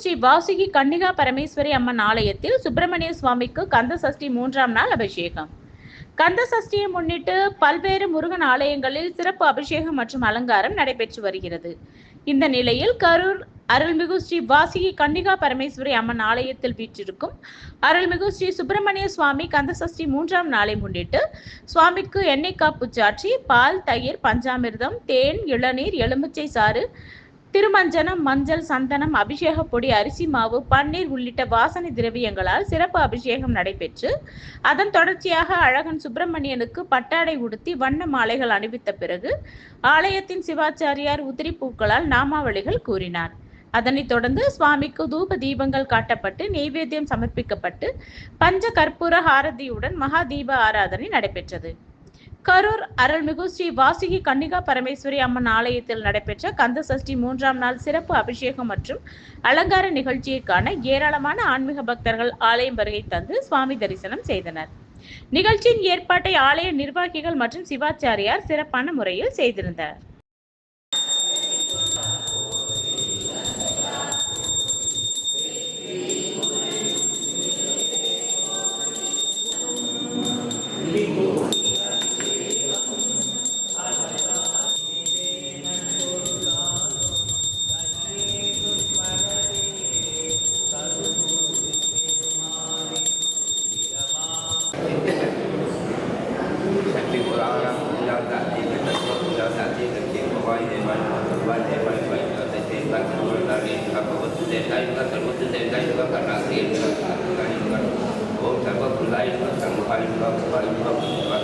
ஸ்ரீ வாசுகி கன்னிகா பரமேஸ்வரி அம்மன் ஆலயத்தில் சுப்பிரமணிய சுவாமிக்கு கந்த சஷ்டி மூன்றாம் நாள் அபிஷேகம். கந்த சஷ்டியை முன்னிட்டு பல்வேறு முருகன் ஆலயங்களில் சிறப்பு அபிஷேகம் மற்றும் அலங்காரம் நடைபெற்று வருகிறது. இந்த நிலையில் கரூர் அருள்மிகு ஸ்ரீ வாசுகி கன்னிகா பரமேஸ்வரி அம்மன் ஆலயத்தில் வீற்றிருக்கும் அருள்மிகு ஸ்ரீ சுப்பிரமணிய சுவாமி கந்த சஷ்டி மூன்றாம் நாளை முன்னிட்டு சுவாமிக்கு எண்ணெய் காப்பு சாற்றி பால் தயிர் பஞ்சாமிர்தம் தேன் இளநீர் எலுமிச்சை சாறு திருமஞ்சனம் மஞ்சள் சந்தனம் அபிஷேக பொடி அரிசி மாவு பன்னீர் உள்ளிட்ட வாசனை திரவியங்களால் சிறப்பு அபிஷேகம் நடைபெற்று அதன் தொடர்ச்சியாக அழகன் சுப்பிரமணியனுக்கு பட்டாடை உடுத்தி வண்ண மாலைகள் அணிவித்த பிறகு ஆலயத்தின் சிவாச்சாரியார் உதிரி பூக்களால் நாமாவளிகள் கூறினார். அதனைத் தொடர்ந்து சுவாமிக்கு தூப தீபங்கள் காட்டப்பட்டு நெய்வேத்தியம் சமர்ப்பிக்கப்பட்டு பஞ்ச கற்பூர ஹாரதியுடன் மகா தீப ஆராதனை நடைபெற்றது. கரூர் அருள்மிகு ஸ்ரீ வாசுகி கன்னிகா பரமேஸ்வரி அம்மன் ஆலயத்தில் நடைபெற்ற கந்த சஷ்டி மூன்றாம் நாள் சிறப்பு அபிஷேகம் மற்றும் அலங்கார நிகழ்ச்சியை காண ஏராளமான ஆன்மீக பக்தர்கள் ஆலயம் வருகை தந்து சுவாமி தரிசனம் செய்தனர். நிகழ்ச்சியின் ஏற்பாட்டை ஆலய நிர்வாகிகள் மற்றும் சிவாச்சாரியார் சிறப்பான முறையில் செய்திருந்தனர். Thực Chiến Của Quay Đề Văn, Quay Đề Văn Quay, Giao Tạ Chi Tăng Thủ Đà Đi, Các Phật Vật Đề Tay, Các Thần Vật Đề Tay, Các Cả Đà Thiên, Các Cả Đà Thiên, Các Ôm Thần Vật Lấy, Các Thần Quay, Các Quay, Các Quay,